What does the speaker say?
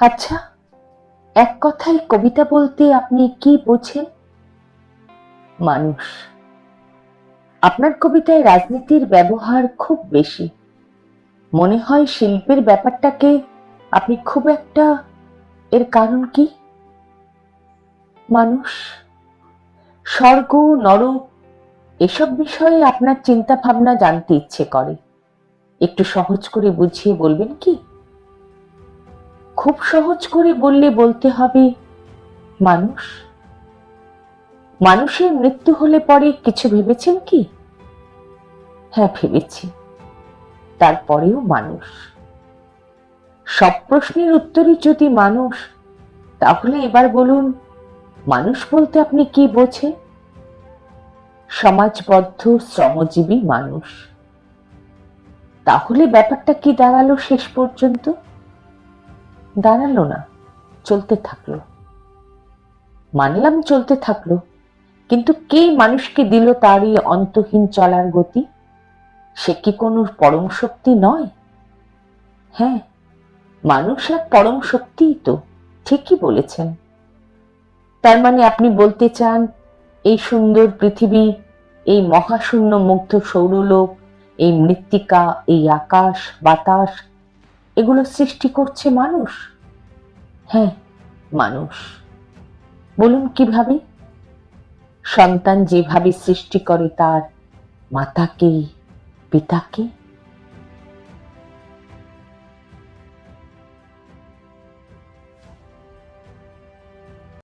আচ্ছা এক কথায় কবিতা বলতে আপনি কি বোঝেন? মানুষ। আপনার কবিতায় রাজনীতির ব্যবহার খুব বেশি। মনে হয় শিল্পের ব্যাপারটাকে আপনি খুব একটা, এর কারণ কি? মানুষ, স্বর্গ, নরক, এসব বিষয়ে আপনার চিন্তা ভাবনা জানতে ইচ্ছে করে। একটু সহজ করে বুঝিয়ে বলবেন কি? খুব সহজ করে বললে বলতে হবে, মানুষ? মানুষের মৃত্যু হলে পরে কিছু ভেবেছেন কি? হ্যাঁ ভেবেছি। তারপরেও মানুষ। সব প্রশ্নের উত্তরই যদি মানুষ, তাহলে এবার বলুন, মানুষ বলতে আপনি কি বোঝেন? সমাজবদ্ধ, শ্রমজীবী মানুষ। তাহলে ব্যাপারটা কি দাঁড়াল শেষ পর্যন্ত? দাঁড়াল না, চলতে থাকল। মানলাম চলতে থাকল, কিন্তু কে মানুষকে দিল তারই অন্তহীন চলার গতি? সে কি কোনো পরম শক্তি নয়? হ্যাঁ মানুষ এক পরম শক্তিই তো, ঠিকই বলেছেন। তার মানে আপনি বলতে চান, এই সুন্দর পৃথিবী, এই মহাশূন্য মুগ্ধ সৌরলোক, এই মৃত্তিকা, এই আকাশ, বাতাস এগুলো সৃষ্টি করছে মানুষ? হ্যাঁ মানুষ। বলুন কীভাবে? সন্তান যেভাবে সৃষ্টি করে তার মাতাকে পিতাকে?